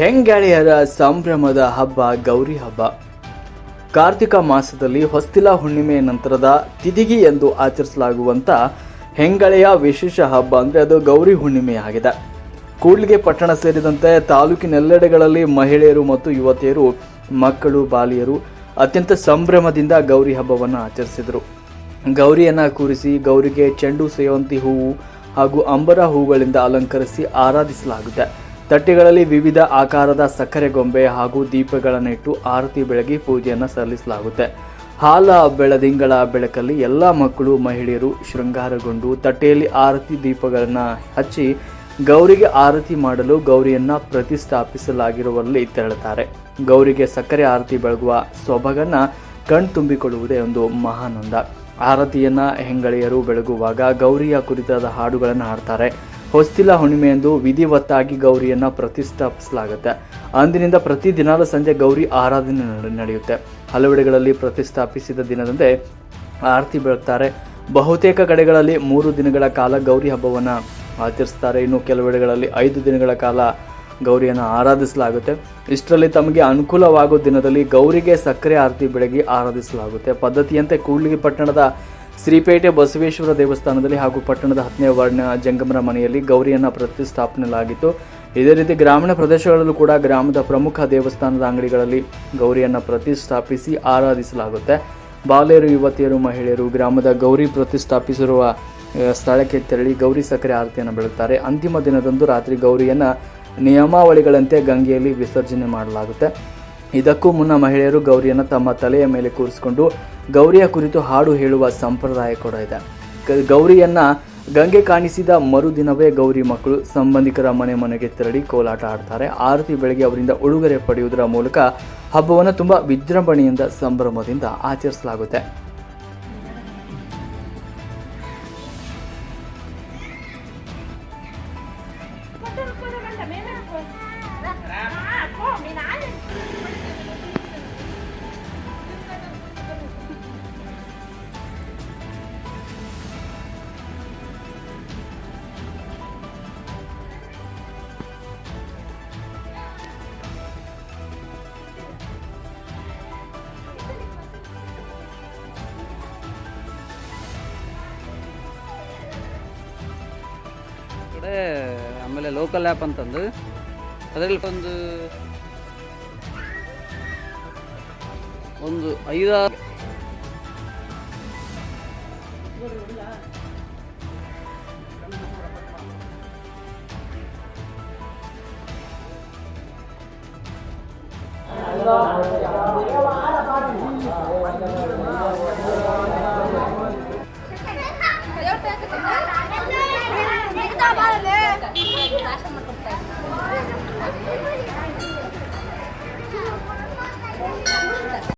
ಹೆಂಗಾಳಿಯರ ಸಂಭ್ರಮದ ಹಬ್ಬ ಗೌರಿ ಹಬ್ಬ? ಕಾರ್ತಿಕ ಮಾಸದಲ್ಲಿ ಹೊಸ್ತಿಲ ಹುಣ್ಣಿಮೆ ನಂತರದ ತಿದಿಗಿ ಎಂದು ಆಚರಿಸಲಾಗುವಂತ ಹೆಂಗಳೆಯ ವಿಶೇಷ ಹಬ್ಬ ಅಂದರೆ ಅದು ಗೌರಿ ಹುಣ್ಣಿಮೆಯಾಗಿದೆ ಕೂಡ್ಲಿಗೆ ಪಟ್ಟಣ ಸೇರಿದಂತೆ ತಾಲೂಕಿನೆಲ್ಲೆಡೆಗಳಲ್ಲಿ ಮಹಿಳೆಯರು ಮತ್ತು ಯುವತಿಯರು, ಮಕ್ಕಳು, ಬಾಲಿಯರು ಅತ್ಯಂತ ಸಂಭ್ರಮದಿಂದ ಗೌರಿ ಹಬ್ಬವನ್ನು ಆಚರಿಸಿದರು. ಗೌರಿಯನ್ನ ಕೂರಿಸಿ ಗೌರಿಗೆ ಚೆಂಡು ಸೇವಂತಿ ಹೂವು ಹಾಗೂ ಅಂಬರ ಹೂಗಳಿಂದ ಅಲಂಕರಿಸಿ ಆರಾಧಿಸಲಾಗುತ್ತೆ. ತಟ್ಟೆಗಳಲ್ಲಿ ವಿವಿಧ ಆಕಾರದ ಸಕ್ಕರೆ ಗೊಂಬೆ ಹಾಗೂ ದೀಪಗಳನ್ನು ಇಟ್ಟು ಆರತಿ ಬೆಳಗಿ ಪೂಜೆಯನ್ನು ಸಲ್ಲಿಸಲಾಗುತ್ತೆ. ಹಾಲ ಬೆಳದಿಂಗಳ ಬೆಳಕಲ್ಲಿ ಎಲ್ಲ ಮಕ್ಕಳು, ಮಹಿಳೆಯರು ಶೃಂಗಾರಗೊಂಡು ತಟ್ಟೆಯಲ್ಲಿ ಆರತಿ ದೀಪಗಳನ್ನು ಹಚ್ಚಿ ಗೌರಿಗೆ ಆರತಿ ಮಾಡಲು ಗೌರಿಯನ್ನು ಪ್ರತಿಷ್ಠಾಪಿಸಲಾಗಿರುವಲ್ಲಿ ತೆರಳುತ್ತಾರೆ. ಗೌರಿಗೆ ಸಕ್ಕರೆ ಆರತಿ ಬೆಳಗುವ ಸೊಬಗನ್ನು ಕಣ್ತುಂಬಿಕೊಳ್ಳುವುದೇ ಒಂದು ಮಹಾನಂದ. ಆರತಿಯನ್ನು ಹೆಂಗಳೆಯರು ಬೆಳಗುವಾಗ ಗೌರಿಯ ಕುರಿತಾದ ಹಾಡುಗಳನ್ನು ಹಾಡ್ತಾರೆ. ಹೊಸ್ತಿಲ ಹುಣ್ಣಿಮೆಯಂದು ವಿಧಿವತ್ತಾಗಿ ಗೌರಿಯನ್ನು ಪ್ರತಿಷ್ಠಾಪಿಸಲಾಗುತ್ತೆ. ಅಂದಿನಿಂದ ಪ್ರತಿ ದಿನದ ಸಂಜೆ ಗೌರಿ ಆರಾಧನೆ ನಡೆ- ನಡೆಯುತ್ತೆ. ಹಲವೆಡೆಗಳಲ್ಲಿ ಪ್ರತಿಷ್ಠಾಪಿಸಿದ ದಿನದಂದೇ ಆರತಿ ಬೆಳಗ್ತಾರೆ. ಬಹುತೇಕ ಕಡೆಗಳಲ್ಲಿ ಮೂರು ದಿನಗಳ ಕಾಲ ಗೌರಿ ಹಬ್ಬವನ್ನು ಆಚರಿಸ್ತಾರೆ. ಇನ್ನು ಕೆಲವೆಡೆಗಳಲ್ಲಿ ಐದು ದಿನಗಳ ಕಾಲ ಗೌರಿಯನ್ನು ಆರಾಧಿಸಲಾಗುತ್ತೆ. ಇಷ್ಟರಲ್ಲಿ ತಮಗೆ ಅನುಕೂಲವಾಗುವ ದಿನದಲ್ಲಿ ಗೌರಿಗೆ ಸಕ್ಕರೆ ಆರತಿ ಬೆಳಗಿ ಆರಾಧಿಸಲಾಗುತ್ತೆ. ಪದ್ಧತಿಯಂತೆ ಕೂಡ್ಲಿಗಿ ಪಟ್ಟಣದ ಶ್ರೀಪೇಟೆ ಬಸವೇಶ್ವರ ದೇವಸ್ಥಾನದಲ್ಲಿ ಹಾಗೂ ಪಟ್ಟಣದ ಹತ್ತನೇ ವಾರ್ಡ್ನ ಜಂಗಮರ ಮನೆಯಲ್ಲಿ ಗೌರಿಯನ್ನು ಪ್ರತಿಷ್ಠಾಪನೆಲಾಗಿತ್ತು ಇದೇ ರೀತಿ ಗ್ರಾಮೀಣ ಪ್ರದೇಶಗಳಲ್ಲೂ ಕೂಡ ಗ್ರಾಮದ ಪ್ರಮುಖ ದೇವಸ್ಥಾನದ ಅಂಗಡಿಗಳಲ್ಲಿ ಗೌರಿಯನ್ನು ಪ್ರತಿಷ್ಠಾಪಿಸಿ ಆರಾಧಿಸಲಾಗುತ್ತೆ. ಬಾಲ್ಯರು, ಯುವತಿಯರು, ಮಹಿಳೆಯರು ಗ್ರಾಮದ ಗೌರಿ ಪ್ರತಿಷ್ಠಾಪಿಸಿರುವ ಸ್ಥಳಕ್ಕೆ ತೆರಳಿ ಗೌರಿ ಸಕ್ಕರೆ ಆರತಿಯನ್ನು ಬೆಳುತ್ತಾರೆ ಅಂತಿಮ ದಿನದಂದು ರಾತ್ರಿ ಗೌರಿಯನ್ನು ನಿಯಮಾವಳಿಗಳಂತೆ ಗಂಗೆಯಲ್ಲಿ ವಿಸರ್ಜನೆ ಮಾಡಲಾಗುತ್ತೆ. ಇದಕ್ಕೂ ಮುನ್ನ ಮಹಿಳೆಯರು ಗೌರಿಯನ್ನು ತಮ್ಮ ತಲೆಯ ಮೇಲೆ ಕೂರಿಸಿಕೊಂಡು ಗೌರಿಯ ಕುರಿತು ಹಾಡು ಹೇಳುವ ಸಂಪ್ರದಾಯ ಕೂಡ ಇದೆ. ಗೌರಿಯನ್ನ ಗಂಗೆ ಕಾಣಿಸಿದ ಮರುದಿನವೇ ಗೌರಿ ಮಕ್ಕಳು ಸಂಬಂಧಿಕರ ಮನೆ ಮನೆಗೆ ತೆರಳಿ ಕೋಲಾಟ ಆಡ್ತಾರೆ. ಆರತಿ ಬೆಳಗ್ಗೆ ಅವರಿಂದ ಉಡುಗೊರೆ ಪಡೆಯುವುದರ ಮೂಲಕ ಹಬ್ಬವನ್ನು ತುಂಬ ವಿಜೃಂಭಣೆಯಿಂದ ಸಂಭ್ರಮದಿಂದ ಆಚರಿಸಲಾಗುತ್ತೆ. ಕಡೆ ಆಮೇಲೆ ಲೋಕಲ್ ಆ್ಯಪ್ ಅಂತಂದು ಅದರಲ್ಲಿ ಒಂದು ಒಂದು ಐದಾರು